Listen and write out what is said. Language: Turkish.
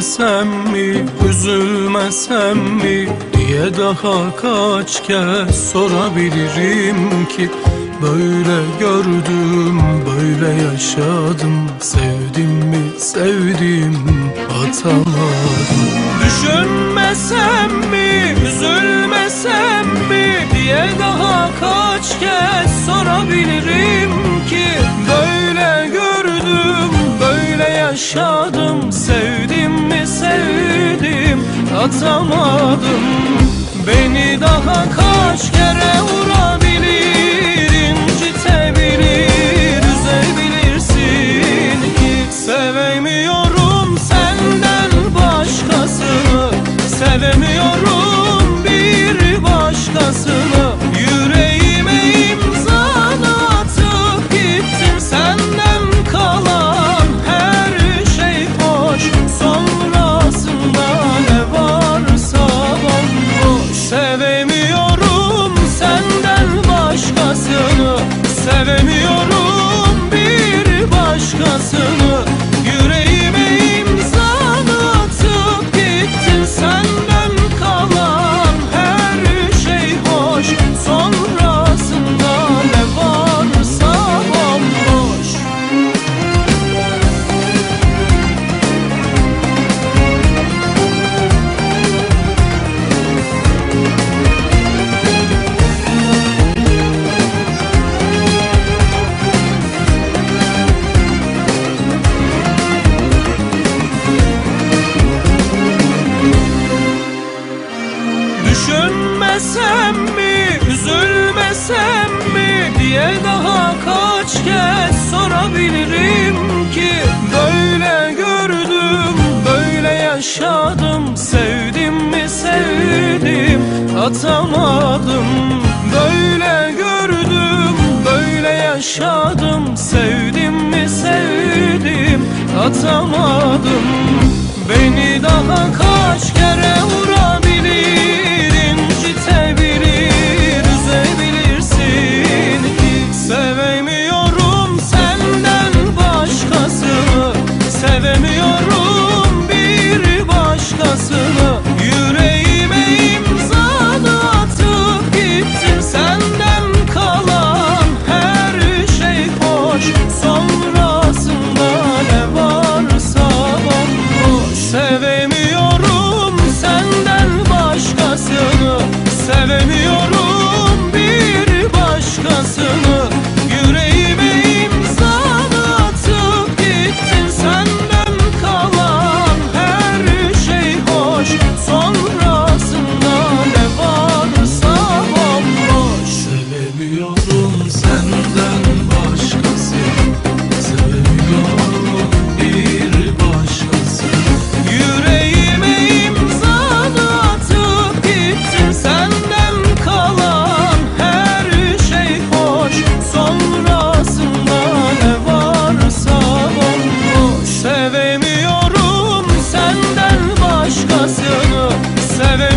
Üzülmesem mi, üzülmesem mi diye daha kaç kez sorabilirim ki Böyle gördüm, böyle yaşadım. Sevdim mi, sevdim, atamadım Düşünmesem mi, üzülmesem mi diye daha kaç kez sorabilirim ki Böyle gördüm, böyle yaşadım. Sevdim atamadım. Beni daha kaç kere Düşünmesem mi, üzülmesem mi diye daha kaç kez sorabilirim ki? Böyle gördüm, böyle yaşadım. Sevdim mi sevdim, atamadım. Böyle gördüm, böyle yaşadım. Sevdim mi sevdim, atamadım. Beni daha kaç kere se ve